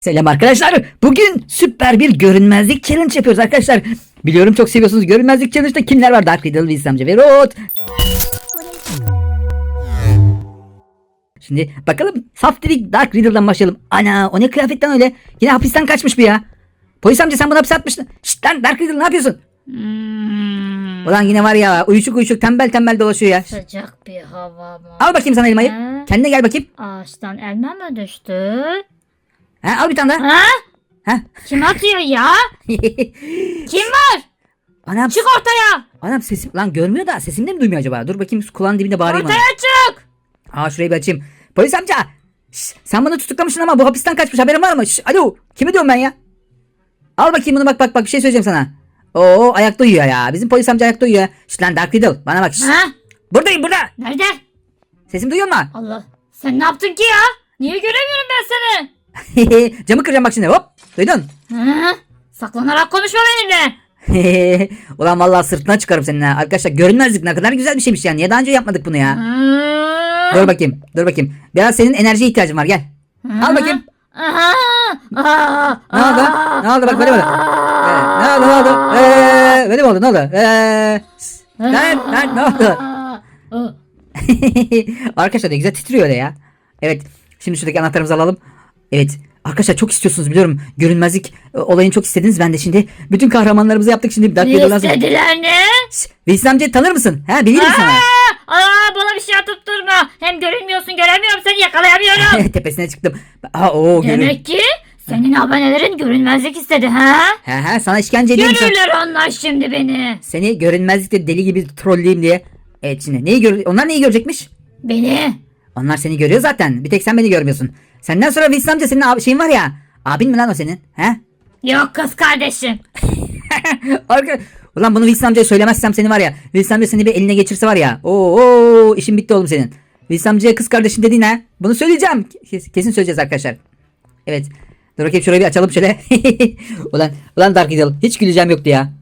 Selam arkadaşlar. Bugün süper bir görünmezlik challenge yapıyoruz arkadaşlar. Biliyorum çok seviyorsunuz görünmezlik challenge'da kimler var? Dark Riddle, Wilson amca ve Rod. Şimdi bakalım saf dedik Dark Riddle'dan başlayalım. Ana o ne kıyafetten öyle? Yine hapisten kaçmış bu ya. Polis amca sen bunu hapse atmıştın. Şşt lan Dark Riddle ne yapıyorsun? Hmm, Ulan yine var ya uyuşuk uyuşuk tembel tembel dolaşıyor ya. sıcak bir hava mı? Al bakayım sana elmayı. Ha? Kendine gel bakayım. Ağaçtan elma mı düştü? Ha, al bir tane daha. Ha? Ha? Kim atıyor ya? Kim var? anam, Çık ortaya. anam sesim lan görmüyor da sesim de mi duymuyor acaba? Dur bakayım kulağın dibinde bağırayım. ona. Ortaya çık. Aa şurayı bir açayım. Polis amca. Şş, sen bunu tutuklamışsın ama bu hapisten kaçmış haberin var mı? Şş, alo kimi diyorum ben ya? Al bakayım bunu bak bak bak bir şey söyleyeceğim sana. Oo ayakta uyuyor ya. Bizim polis amca ayakta uyuyor. Şş lan Dark Riddle bana bak. Şş. Ha? Buradayım burada. Nerede? Sesim duyuyor musun? Allah. Sen ne yaptın ki ya? Niye göremiyorum ben seni? Camı kıracağım bak şimdi hop. Duydun? Saklanarak konuşma benimle. Ulan vallahi sırtına çıkarım senin ha. Arkadaşlar görünmezlik ne kadar güzel bir şeymiş ya. Niye daha önce yapmadık bunu ya? Dur bakayım. Dur bakayım. Biraz senin enerjiye ihtiyacın var gel. Al bakayım. Aha. Ne oldu? Ne oldu bak böyle böyle. Ee, ne oldu ne oldu? Ee, böyle mi oldu ne oldu? Ee, lan lan ne oldu? Arkadaşlar ne güzel titriyor öyle ya. Evet. Şimdi şuradaki anahtarımızı alalım. Evet. Arkadaşlar çok istiyorsunuz biliyorum. Görünmezlik e, olayını çok istediniz. Ben de şimdi bütün kahramanlarımızı yaptık. Şimdi Dark Ne Riddle lazım. istediler ne? Veysel amcayı tanır mısın? Ha bilirim sana. Aa, aa, bana bir şey tutturma. Hem görünmüyorsun göremiyorum seni yakalayamıyorum. Tepesine çıktım. Aa o görün. Demek ki senin abonelerin görünmezlik istedi ha? He he sana işkence edeyim. sen- Görürler onlar şimdi beni. Seni görünmezlikte deli gibi trolleyeyim diye. Evet şimdi neyi gör onlar neyi görecekmiş? Beni. Onlar seni görüyor zaten. Bir tek sen beni görmüyorsun. Senden sonra Veysel amca senin abi şeyin var ya. Abin mi lan o senin? He? Yok kız kardeşim. Arka... Ulan bunu Wilson amcaya söylemezsem seni var ya. Wilson amca seni bir eline geçirse var ya. Oo, işin bitti oğlum senin. Wilson amcaya kız kardeşin dediğin ha. Bunu söyleyeceğim. Kes- kesin söyleyeceğiz arkadaşlar. Evet. Dur bakayım şurayı bir açalım şöyle. ulan, ulan Dark Idol. Hiç güleceğim yoktu ya.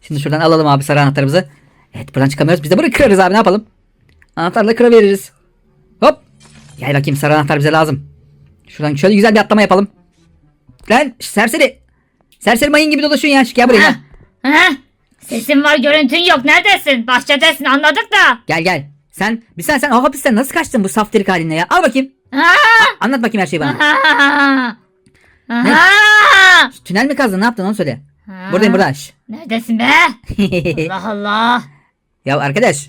Şimdi şuradan alalım abi sarı anahtarımızı. Evet buradan çıkamıyoruz. Biz de bunu kırarız abi ne yapalım. Anahtarla kıraveririz. Hop. Gel bakayım sarı anahtar bize lazım. Şuradan şöyle güzel bir atlama yapalım. Lan serseri. Serseri mayın gibi dolaşıyorsun ya. Gel buraya. Ha? gel. Ha? Sesin var görüntün yok neredesin? Bahçedesin anladık da. Gel gel. Sen bir sen sen o hapisten nasıl kaçtın bu saftirik haline ya? Al bakayım. Ha? Anlat bakayım her şeyi bana. Ha? Ha? Tünel mi kazdın? Ne yaptın onu söyle. Ha? Buradayım burada. Neredesin be? Allah Allah. ya arkadaş.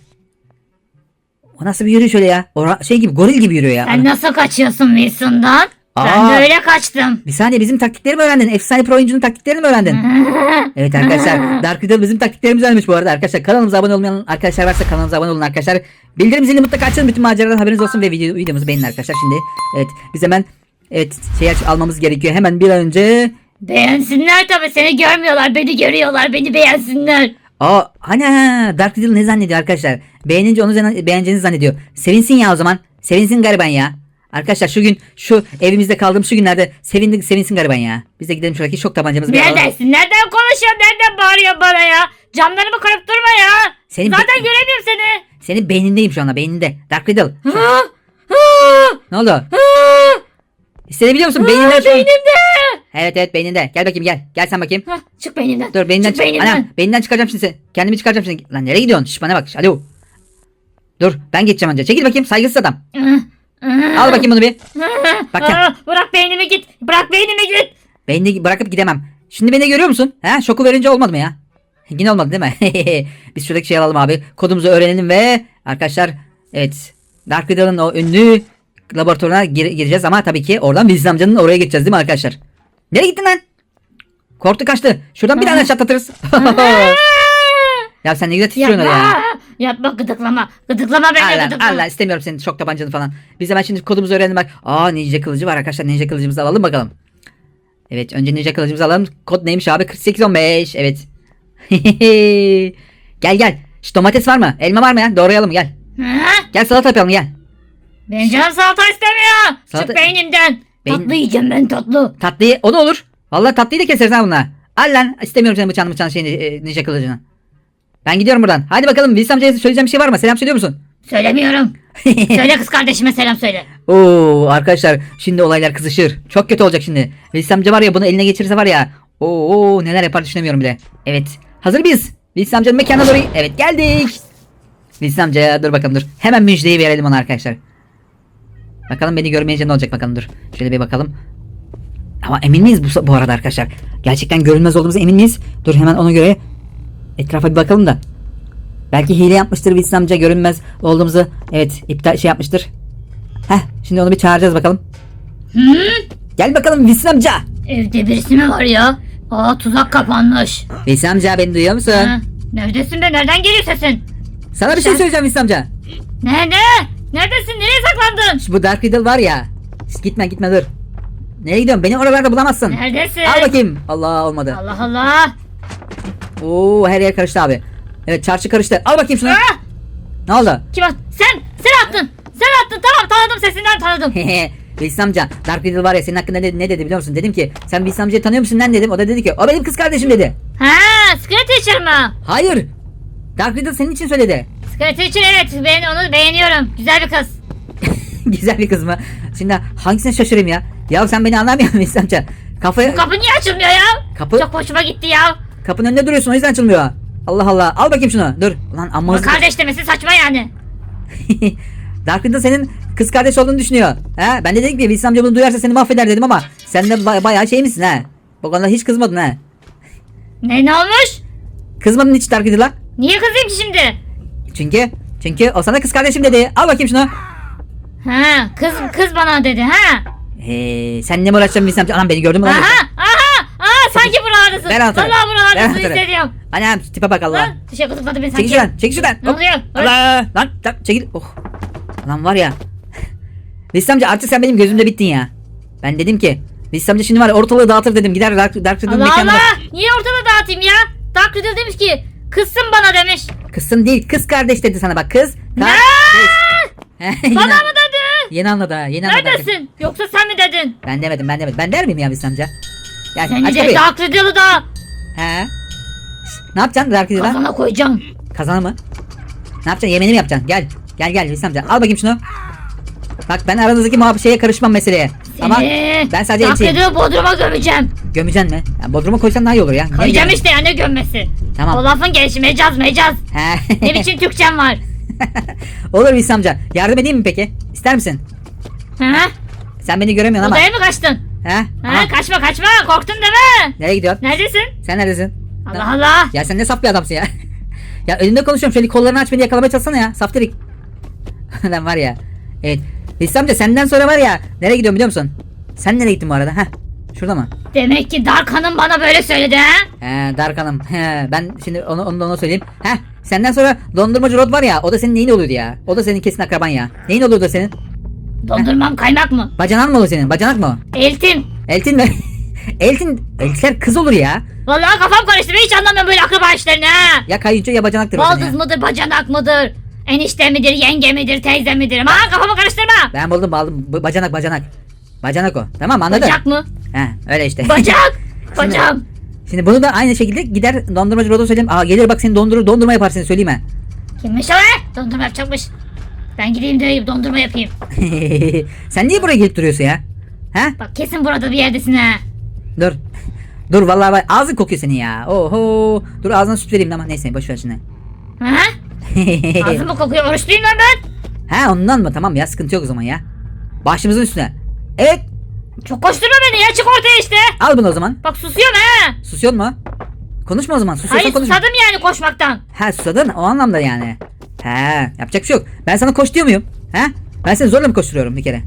O nasıl bir yürüyüş öyle ya? O şey gibi goril gibi yürüyor ya. Sen nasıl kaçıyorsun Wilson'dan? Ben Aa. de öyle kaçtım. Bir saniye bizim taktikleri mi öğrendin? Efsane pro oyuncunun taktiklerini mi öğrendin? evet arkadaşlar. Dark Riddle bizim taktiklerimizi öğrenmiş bu arada arkadaşlar. Kanalımıza abone olmayan arkadaşlar varsa kanalımıza abone olun arkadaşlar. Bildirim zilini mutlaka açın. Bütün maceradan haberiniz olsun ve video, videomuzu beğenin arkadaşlar. Şimdi evet biz hemen evet şey aç, almamız gerekiyor. Hemen bir an önce Beğensinler tabii seni görmüyorlar beni görüyorlar beni beğensinler. Aa hani Dark Riddle ne zannediyor arkadaşlar? Beğenince onu beğeneceğinizi zannediyor. Sevinsin ya o zaman. Sevinsin gariban ya. Arkadaşlar şu gün şu evimizde kaldığım şu günlerde sevindik sevinsin gariban ya. Biz de gidelim şuradaki şok tabancamızı bir alalım. Neredesin? Nereden konuşuyorsun? Nereden bağırıyorsun bana ya? Camlarımı kırıp durma ya. Senin Zaten be- göremiyorum seni. Senin beynindeyim şu anda beyninde. Dark Riddle. Ne oldu? Hissedebiliyor musun? Beyninde. Hı, şu an- Beynimde. Evet evet beyninde. Gel bakayım gel. Gel sen bakayım. Hah, Çık beynimden. Dur beyninden Çık çık. beynimden. Anam beyninden çıkaracağım şimdi seni. Kendimi çıkaracağım şimdi. Lan nereye gidiyorsun? Şş, bana bak. Alo. Dur ben geçeceğim önce. Çekil bakayım saygısız adam. Al bakayım bunu bir. Bak ya. Bırak beynimi git. Bırak beynimi git. Beni bırakıp gidemem. Şimdi beni görüyor musun? He? Şoku verince olmadı mı ya? Yine olmadı değil mi? Biz şuradaki şeyi alalım abi. Kodumuzu öğrenelim ve arkadaşlar evet Dark Riddle'ın o ünlü laboratuvarına gir- gireceğiz ama tabii ki oradan Wilson amcanın oraya geçeceğiz değil mi arkadaşlar? Nereye gittin lan? Korktu kaçtı. Şuradan bir tane aşağı atlatırız. ya sen ne güzel titriyorsun öyle ya. Yapma. Gıdıklama. Gıdıklama beni Allah, gıdıklama. Allah istemiyorum senin şok tabancanı falan. Biz hemen şimdi kodumuzu öğrenelim bak. Aa ninja kılıcı var arkadaşlar. Ninja kılıcımızı alalım bakalım. Evet önce ninja kılıcımızı alalım. Kod neymiş abi? 4815. Evet. gel gel. Şu domates var mı? Elma var mı ya? Doğrayalım gel. Gel salata yapalım gel. Benim canım salata istemiyor. Salata- Çık beynimden. Beyin- Tatlı yiyeceğim ben tatlı. Tatlıyı o da olur. Vallahi tatlıyı da keseriz ha bununla. Al lan istemiyorum senin bıçağını bıçağını şeyini e, ninja kılıcını. Ben gidiyorum buradan. Hadi bakalım Wilson amcaya söyleyeceğim bir şey var mı? Selam söylüyor musun? Söylemiyorum. söyle kız kardeşime selam söyle. Oo arkadaşlar şimdi olaylar kızışır. Çok kötü olacak şimdi. Willis amca var ya bunu eline geçirirse var ya. Oo neler yapar düşünemiyorum bile. Evet. Hazır mıyız? Willis amcanın mekanına doğru. Evet geldik. Willis amca dur bakalım dur. Hemen müjdeyi verelim ona arkadaşlar. Bakalım beni görmeyince ne olacak bakalım dur. Şöyle bir bakalım. Ama emin miyiz bu, bu arada arkadaşlar? Gerçekten görünmez olduğumuza emin miyiz? Dur hemen ona göre etrafa bir bakalım da. Belki hile yapmıştır Willis amca görünmez olduğumuzu. Evet iptal şey yapmıştır. Heh şimdi onu bir çağıracağız bakalım. Hı? Gel bakalım Wilson amca. Evde birisi mi var ya? Aa tuzak kapanmış. Wilson amca beni duyuyor musun? Ha? Neredesin be? Nereden geliyor sesin? Sana bir şey söyleyeceğim Wilson amca. Ne ne? Neredesin? Nereye saklandın? Şu bu Dark Riddle var ya. Gitme gitme dur. Nereye gidiyorsun? Beni oralarda bulamazsın. Neredesin? Al bakayım. Allah olmadı. Allah Allah. Oo her yer karıştı abi. Evet çarşı karıştı. Al bakayım şunu. Ah! Ne oldu? Kim at? Sen! Sen attın! Sen attın! Tamam tanıdım sesinden tanıdım. Wilson amca Dark Riddle var ya senin hakkında ne, ne dedi biliyor musun? Dedim ki sen Wilson amcayı tanıyor musun lan dedim. O da dedi ki o benim kız kardeşim dedi. ha, Secret Teacher mı? Hayır. Dark Riddle senin için söyledi. Secret Teacher evet ben onu beğeniyorum. Güzel bir kız. Güzel bir kız mı? Şimdi hangisine şaşırayım ya? Ya sen beni anlamıyor musun Wilson amca? Kafayı... Bu kapı niye açılmıyor ya? Kapı- Çok hoşuma gitti ya. Kapının önünde duruyorsun o yüzden açılmıyor. Allah Allah. Al bakayım şunu. Dur. Lan amma hızlı. kardeş demesi saçma yani. Dark Riddle senin kız kardeş olduğunu düşünüyor. Ha? Ben de dedim ki Wilson amca bunu duyarsa seni mahveder dedim ama sen de ba- bayağı şey misin ha? Bu konuda hiç kızmadın ha. Ne ne olmuş? Kızmadın hiç Dark Riddle'a. Niye kızayım ki şimdi? Çünkü çünkü o sana kız kardeşim dedi. Al bakayım şunu. Ha, kız kız bana dedi ha. Ee, sen ne uğraşacaksın amca? Anam beni gördün mü lan? Aha, aha, aha sanki buralardasın. Anahtarı. Vallahi Ver buralardasın hissediyorum. Anam tipe bak Allah. Lan dışarı kutladı beni sanki. Çekil şuradan. Çekil şuradan. Ne Hop. oluyor? Allah. Lan, lan çekil. Oh. Lan var ya. Wilson amca artık sen benim gözümde bittin ya. Ben dedim ki Wilson amca şimdi var ya ortalığı dağıtır dedim. Gider Dark, Dark Riddle'ın Allah mekanına. Allah. Niye ortada dağıtayım ya? Dark Riddle demiş ki kızsın bana demiş. Kızsın değil kız kardeş dedi sana bak kız. Ne? Bana mı dedi? yeni anladı ha yeni anladı. Neredesin? Yoksa sen mi dedin? Ben demedim ben demedim. Ben der miyim ya Wilson amca? Gel Seni de Riddle'ı da He. Ne yapacaksın Dark Riddle'a? kafana koyacağım. Kazana mı? Ne yapacaksın yemeğini mi yapacaksın? Gel. Gel gel Wilson amca. Al bakayım şunu. Bak ben aranızdaki muhabbet şeye karışmam meseleye. Ama Seni ben sadece elçiyim. Riddle'ı Bodrum'a gömeceksin. Gömeceksin mi? Ya Bodrum'a koysan daha iyi olur ya. Ne Koyacağım işte ya ne gömmesi. Tamam. O lafın gelişi mecaz mecaz. He. Ne biçim Türkçem var? olur Wilson amca. Yardım edeyim mi peki? İster misin? Ha? Sen beni göremiyorsun ama. Odaya mı kaçtın? He? Ha, Aha. kaçma kaçma korktun değil mi? Nereye gidiyorsun? Neredesin? Sen neredesin? Allah Allah. Ya sen ne saf bir adamsın ya. ya önünde konuşuyorum şöyle kollarını aç beni yakalamaya çalışsana ya. Saftirik. Lan var ya. Evet. Hüsnü amca senden sonra var ya. Nereye gidiyorum biliyor musun? Sen nereye gittin bu arada? Heh. Şurada mı? Demek ki Dark Hanım bana böyle söyledi ha? He Dark Hanım. He, ben şimdi onu, onu da ona söyleyeyim. Heh. Senden sonra dondurmacı Rod var ya. O da senin neyin oluyordu ya? O da senin kesin akraban ya. Neyin oluyordu senin? Dondurmam kaymak mı? Bacanan mı olur senin? Bacanak mı? Eltim. Eltin mi? Eltin. Eltiler kız olur ya. Vallahi kafam karıştı ben hiç anlamıyorum böyle akraba işlerini ha. Ya kayınço ya bacanaktır o senin Baldız mıdır bacanak mıdır? Enişte midir yenge midir teyze midir? Aman kafamı karıştırma. Ben buldum aldım. Bu- Bacanak bacanak. Bacanak o. Tamam mı? anladın? Bacak mı? He öyle işte. Bacak. Bacağım. Şimdi bunu da aynı şekilde gider dondurmacı Rod'a söyleyeyim. Aa gelir bak seni dondurur dondurma yapar seni söyleyeyim ha. Kimmiş o be? Dondurma yapacakmış. Ben gideyim de dondurma yapayım. Sen niye buraya gelip duruyorsun ya? Ha? Bak kesin burada bir yerdesin ha. Dur. Dur vallahi bak ağzın kokuyor senin ya. Oho. Dur ağzına süt vereyim ama neyse boş ver şimdi. Ha? Ağzımı kokuyor oruçluyum lan ben. ha ondan mı? Tamam ya sıkıntı yok o zaman ya. Başımızın üstüne. Evet. Çok koşturma beni ya çık ortaya işte. Al bunu o zaman. Bak susuyorum ha. Susuyor mu? Konuşma o zaman. Susuyorsan Hayır konuşma. susadım yani koşmaktan. Ha susadın o anlamda yani. He yapacak bir şey yok. Ben sana koş diyor muyum? He? Ben seni zorla mı koşturuyorum bir kere?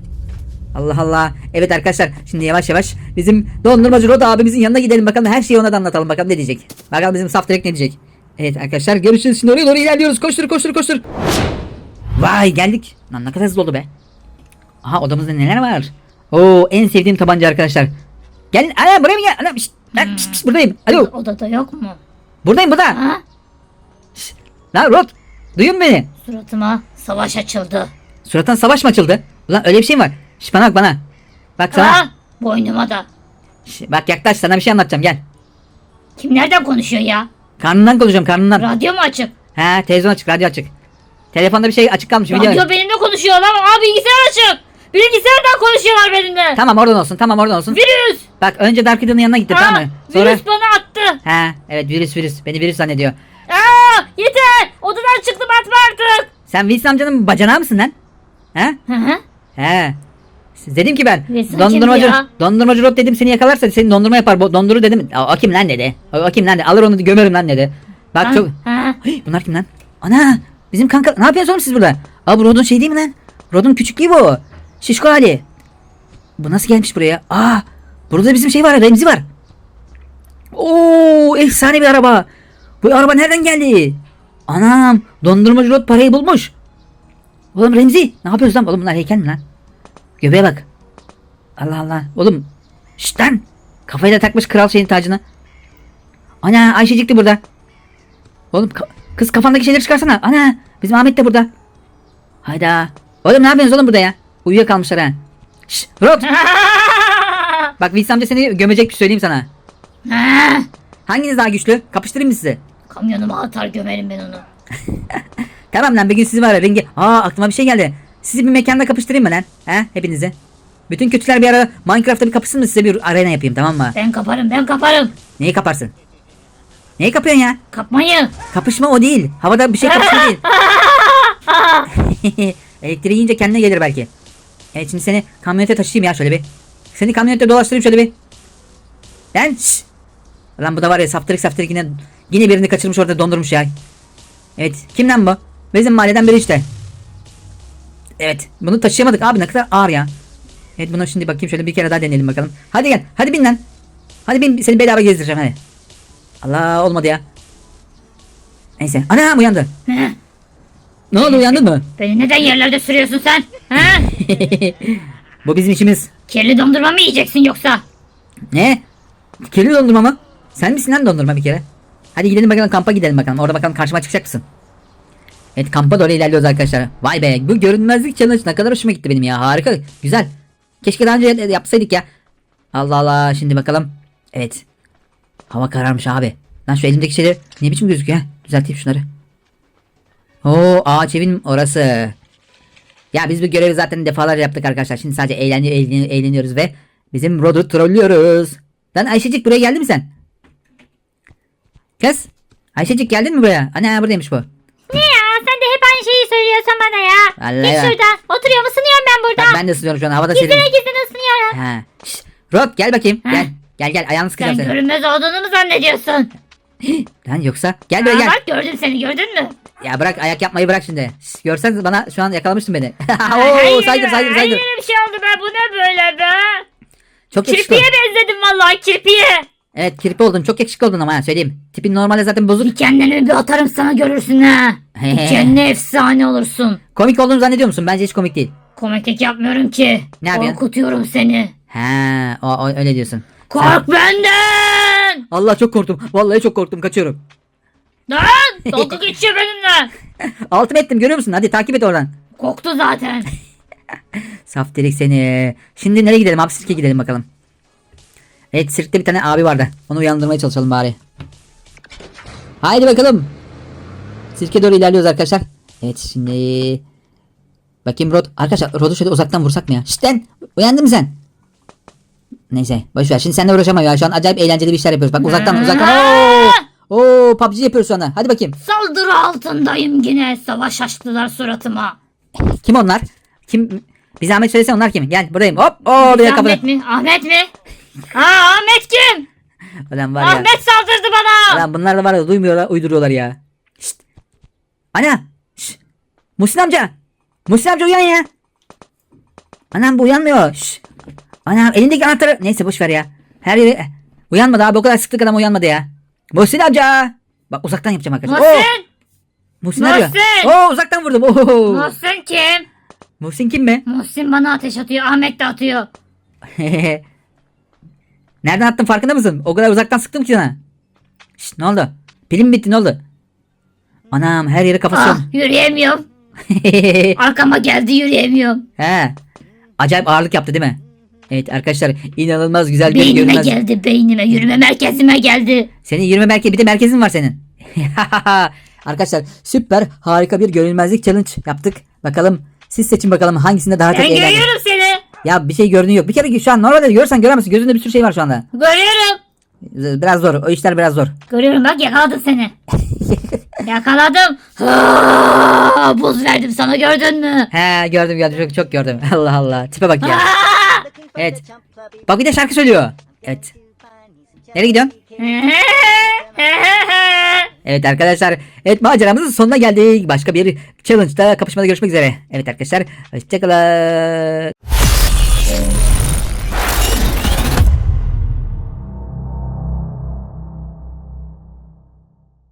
Allah Allah. Evet arkadaşlar şimdi yavaş yavaş bizim dondurmacı Rod abimizin yanına gidelim bakalım her şeyi ona da anlatalım bakalım ne diyecek. Bakalım bizim saf direkt ne diyecek. Evet arkadaşlar görüşürüz şimdi oraya doğru ilerliyoruz. Koştur koştur koştur. Vay geldik. Lan ne kadar hızlı oldu be. Aha odamızda neler var? Oo en sevdiğim tabanca arkadaşlar. Gelin ana buraya mı gel? Ana, şşt, lan, şşt, şşt, buradayım. Alo Odada yok mu? buradayım burada. Ha? Lan Rod musun beni? Suratıma savaş açıldı. Surattan savaş mı açıldı? Ulan öyle bir şey mi var? Şş bana bak bana. Bak sana. Ha? Boynuma da. Şş, bak yaklaş sana bir şey anlatacağım gel. Kim nereden konuşuyor ya? Karnından konuşacağım karnından. Radyo mu açık? He televizyon açık radyo açık. Telefonda bir şey açık kalmış video. Radyo benimle konuşuyor lan. Aa bilgisayar açık. Bilgisayardan konuşuyorlar benimle. Tamam oradan olsun tamam oradan olsun. Virüs. Bak önce Dark Riddle'ın yanına gitti tamam mı? Sonra... Virüs bana attı. Ha evet virüs virüs. Beni virüs zannediyor. Aa yeter. Odadan çıktım atma artık. Sen Wilson amcanın bacanağı mısın lan? Ha? Hı hı. He. Dedim ki ben dondurmacı ya? dondurmacı Rod dedim seni yakalarsa seni dondurma yapar. Bu Donduru dedim. O, o kim lan dedi. O, o kim lan dedi. Alır onu gömerim lan dedi. Bak Ha, çok ha. Hey, bunlar kim lan? Ana! Bizim kanka ne yapıyorsunuz oğlum siz burada? Aa bu Rod'un şey değil mi lan? Rod'un küçüklüğü bu. Şişko hali. Bu nasıl gelmiş buraya? Aa! Burada bizim şey var, Remzi var. Oo, efsane bir araba. Bu araba nereden geldi? Anam, dondurmacı Rod parayı bulmuş. Oğlum Remzi, ne yapıyorsun lan? Oğlum bunlar heykel mi lan? Göbeğe bak. Allah Allah. Oğlum, şşt lan. Kafayı da takmış kral şeyin tacını. Ana Ayşecik de burada. Oğlum ka- kız kafandaki şeyleri çıkarsana. Ana bizim Ahmet de burada. Hayda. Oğlum ne yapıyorsunuz oğlum burada ya? Uyuyakalmışlar ha. Şşş Rod. Bak Wilson amca seni gömecek bir şey söyleyeyim sana. Ha. Hanginiz daha güçlü? Kapıştırayım mı sizi? Kamyonuma atar gömerim ben onu. Tamam lan bir gün sizi var ya rengi. Aa aklıma bir şey geldi. Sizi bir mekanda kapıştırayım mı lan? He hepinizi. Bütün kötüler bir ara Minecraft'ta bir kapışsın mı size bir arena yapayım tamam mı? Ben kaparım ben kaparım. Neyi kaparsın? Neyi kapıyorsun ya? Kapmayı. Kapışma o değil. Havada bir şey kapışma değil. Elektriği yiyince kendine gelir belki. Evet şimdi seni kamyonete taşıyayım ya şöyle bir. Seni kamyonete dolaştırayım şöyle bir. Lan şşş. Lan bu da var ya saftirik saftirik yine, yine birini kaçırmış orada dondurmuş ya. Evet kim lan bu? Bizim mahalleden biri işte. Evet bunu taşıyamadık abi ne kadar ağır ya. Evet bunu şimdi bakayım şöyle bir kere daha deneyelim bakalım. Hadi gel hadi bin lan. Hadi bin seni bedava gezdireceğim hadi. Allah olmadı ya. Neyse. Ana uyandı. Hı. Ne oldu uyandın mı? Beni neden yerlerde sürüyorsun sen? Ha? Bu bizim işimiz. Kirli dondurma mı yiyeceksin yoksa? Ne? Kirli dondurma mı? Sen misin lan dondurma bir kere? Hadi gidelim bakalım kampa gidelim bakalım. Orada bakalım karşıma çıkacak mısın? Evet kampa doğru ilerliyoruz arkadaşlar. Vay be bu görünmezlik challenge ne kadar hoşuma gitti benim ya. Harika. Güzel. Keşke daha önce yapsaydık ya. Allah Allah şimdi bakalım. Evet. Hava kararmış abi. Lan şu elimdeki şeyler ne biçim gözüküyor? Düzelteyim şunları. Oo ağaç evin orası. Ya biz bu görevi zaten defalarca yaptık arkadaşlar. Şimdi sadece eğleniyor, eğleniyor, eğleniyoruz ve bizim Rod'u trollüyoruz. Lan Ayşecik buraya geldin mi sen? Kız. Ayşecik geldin mi buraya? Ana buradaymış bu. Ne ya söylüyorsun bana ya. Vallahi Git ya. şuradan. Oturuyorum ısınıyorum ben burada. Bak ben de ısınıyorum şu an havada serin. Gizline gizline ısınıyorum. Ha. Şşt, Rod gel bakayım. Ha. Gel. Gel gel ayağını sıkacağım Sen seni. görünmez olduğunu mu zannediyorsun? Lan yoksa. Gel Aa, böyle gel. bak gördüm seni gördün mü? Ya bırak ayak yapmayı bırak şimdi. Şşt, görsen bana şu an yakalamıştın beni. Hayır, Oo saydır saydır saydır. Hayır bir şey oldu be bu ne böyle be? Çok yakışıklı. Kirpiye benzedim vallahi kirpiye. Evet kirpi oldun. Çok yakışıklı oldun ama ha söyleyeyim. Tipin normalde zaten bozuk. Kendini bir atarım sana görürsün ha. Kendine efsane olursun. Komik olduğunu zannediyor musun? Bence hiç komik değil. Komiklik yapmıyorum ki. Ne yapıyorsun? Korkutuyorum seni. Ha, o, o öyle diyorsun. Kork benden. Allah çok korktum. Vallahi çok korktum. Kaçıyorum. Lan dalga geçiyor benimle. Altım ettim görüyor musun? Hadi takip et oradan. Koktu zaten. Saf delik seni. Şimdi nereye gidelim? Abi sirke gidelim bakalım. Evet sirkte bir tane abi vardı. Onu uyandırmaya çalışalım bari. Haydi bakalım. Sirke doğru ilerliyoruz arkadaşlar. Evet şimdi... Bakayım Rod. Arkadaşlar Rod'u şöyle uzaktan vursak mı ya? Şşt lan. Uyandın mı sen? Neyse boş ver. Şimdi seninle uğraşamam ya. Şu an acayip eğlenceli bir işler yapıyoruz. Bak uzaktan uzaktan. Oo! Oo PUBG yapıyoruz şu anda. Hadi bakayım. Saldırı altındayım yine. Savaş açtılar suratıma. Kim onlar? Kim? Bir zahmet söylesene onlar kim? Gel buradayım. Hop. Oo bir dakika. Ahmet mi? Ahmet mi? Aa Ahmet kim? Ulan var ya. Ahmet saldırdı bana. Lan bunlar da var ya duymuyorlar uyduruyorlar ya. Şşt. Ana. Şşt. Muhsin amca. Muhsin amca uyan ya. Anam bu uyanmıyor. Şşt. Anam elindeki anahtarı. Neyse boş ver ya. Her yeri. Uyanmadı abi o kadar sıktık adam uyanmadı ya. Muhsin amca. Bak uzaktan yapacağım arkadaşlar. Oo, Muhsin. Muhsin arıyor. Muhsin. Oo uzaktan vurdum. Oo. Muhsin kim? Muhsin kim mi? Muhsin bana ateş atıyor. Ahmet de atıyor. Nereden attın farkında mısın? O kadar uzaktan sıktım ki sana. Şşt ne oldu? Pilim bitti ne oldu? Anam her yere kafası Ah yürüyemiyorum. Arkama geldi yürüyemiyorum. He. Acayip ağırlık yaptı değil mi? Evet arkadaşlar inanılmaz güzel bir Beynime görünmez. geldi beynime. Yürüme merkezime geldi. Senin yürüme merkezi bir de merkezin var senin. Arkadaşlar süper harika bir görünmezlik challenge yaptık. Bakalım siz seçin bakalım hangisinde daha çok Ben eğlendiniz. görüyorum seni. Ya bir şey görünüyor yok. Bir kere şu an normalde görsen göremezsin. Gözünde bir sürü şey var şu anda. Görüyorum. Biraz zor. O işler biraz zor. Görüyorum bak yakaladım seni. Yakaladım. Ha, buz verdim sana gördün mü? He gördüm gördüm çok, çok gördüm. Allah Allah. Tipe bak ya. Evet. Bak bir de şarkı söylüyor. Evet. Nereye gidiyorsun? Evet arkadaşlar. Evet maceramızın sonuna geldik. Başka bir challenge'da kapışmada görüşmek üzere. Evet arkadaşlar. Hoşçakalın.